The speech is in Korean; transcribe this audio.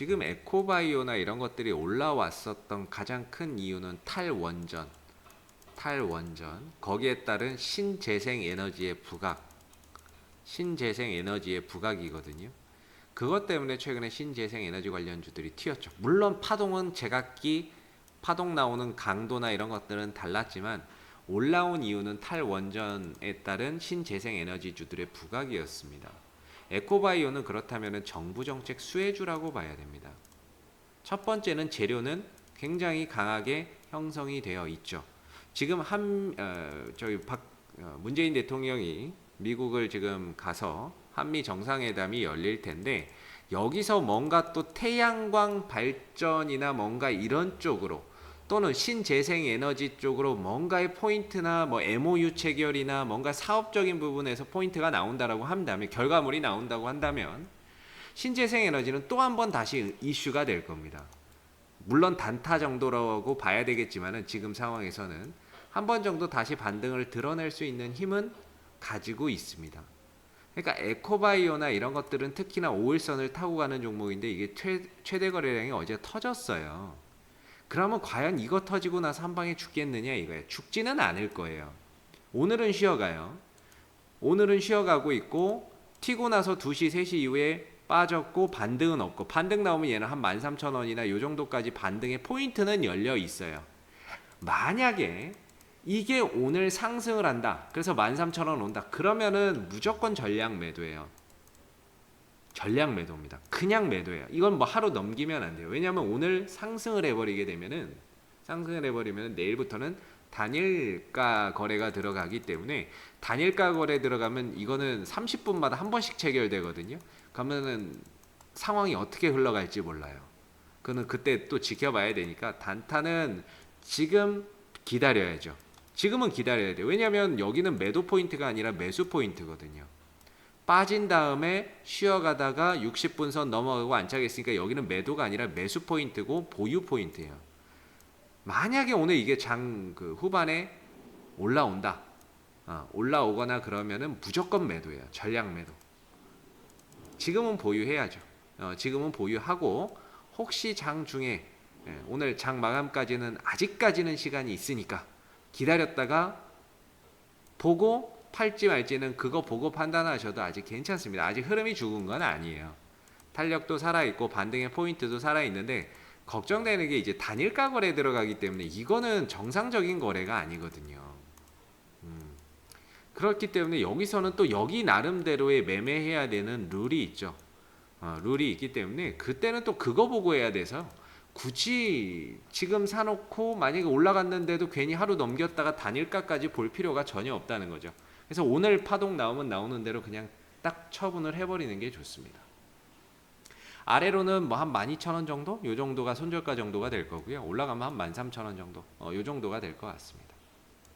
지금 에코바이오나 이런 것들이 올라왔었던 가장 큰 이유는 탈원전, 탈원전, 거기에 따른 신재생 에너지의 부각, 신재생 에너지의 부각이거든요. 그것 때문에 최근에 신재생 에너지 관련주들이 튀었죠. 물론 파동은 제각기 파동 나오는 강도나 이런 것들은 달랐지만 올라온 이유는 탈원전에 따른 신재생 에너지주들의 부각이었습니다. 에코바이오는 그렇다면 정부 정책 수혜주라고 봐야 됩니다. 첫 번째는 재료는 굉장히 강하게 형성이 되어 있죠. 지금 한 어, 저희 박 어, 문재인 대통령이 미국을 지금 가서 한미 정상회담이 열릴 텐데 여기서 뭔가 또 태양광 발전이나 뭔가 이런 쪽으로 또는 신재생 에너지 쪽으로 뭔가의 포인트나 뭐 MOU 체결이나 뭔가 사업적인 부분에서 포인트가 나온다라고 한다면 결과물이 나온다고 한다면 신재생 에너지는 또 한 번 다시 이슈가 될 겁니다. 물론 단타 정도라고 봐야 되겠지만은 지금 상황에서는 한 번 정도 다시 반등을 드러낼 수 있는 힘은 가지고 있습니다. 그러니까 에코바이오나 이런 것들은 특히나 5일선을 타고 가는 종목인데 이게 최, 최대 거래량이 어제 터졌어요. 그러면 과연 이거 터지고 나서 한 방에 죽겠느냐 이거예요. 죽지는 않을 거예요. 오늘은 쉬어가요. 오늘은 쉬어가고 있고 튀고 나서 2시, 3시 이후에 빠졌고 반등은 없고 반등 나오면 얘는 한 13,000원이나 요 정도까지 반등의 포인트는 열려 있어요. 만약에 이게 오늘 상승을 한다. 그래서 13,000원 온다. 그러면은 무조건 전량 매도예요. 전량 매도입니다. 그냥 매도예요. 이건 뭐 하루 넘기면 안 돼요. 왜냐하면 오늘 상승을 해버리게 되면은 상승을 해버리면 내일부터는 단일가 거래가 들어가기 때문에 단일가 거래 들어가면 이거는 30분마다 한 번씩 체결되거든요. 그러면은 상황이 어떻게 흘러갈지 몰라요. 그는 그때 또 지켜봐야 되니까 단타는 지금 기다려야죠. 지금은 기다려야 돼요. 왜냐하면 여기는 매도 포인트가 아니라 매수 포인트거든요. 빠진 다음에 쉬어가다가 60분 선 넘어가고 안착했으니까 여기는 매도가 아니라 매수 포인트고 보유 포인트예요. 만약에 오늘 이게 장 그 후반에 올라온다. 어, 올라오거나 그러면은 무조건 매도예요. 전량 매도. 지금은 보유해야죠. 어, 지금은 보유하고 혹시 장 중에 예, 오늘 장 마감까지는 아직까지는 시간이 있으니까 기다렸다가 보고 팔지 말지는 그거 보고 판단하셔도 아직 괜찮습니다. 아직 흐름이 죽은 건 아니에요. 탄력도 살아 있고 반등의 포인트도 살아 있는데 걱정되는 게 이제 단일가 거래 들어가기 때문에 이거는 정상적인 거래가 아니거든요. 음. 그렇기 때문에 여기서는 또 여기 나름대로의 매매해야 되는 룰이 있죠. 어, 룰이 있기 때문에 그때는 또 그거 보고 해야 돼서 굳이 지금 사놓고 만약에 올라갔는데도 괜히 하루 넘겼다가 단일가까지 볼 필요가 전혀 없다는 거죠. 그래서 오늘 파동 나오면 나오는 대로 그냥 딱 처분을 해버리는 게 좋습니다. 아래로는 뭐 한 12,000원 정도? 요 정도가 손절가 정도가 될 거고요. 올라가면 한 13,000원 정도. 어, 요 정도가 될 것 같습니다.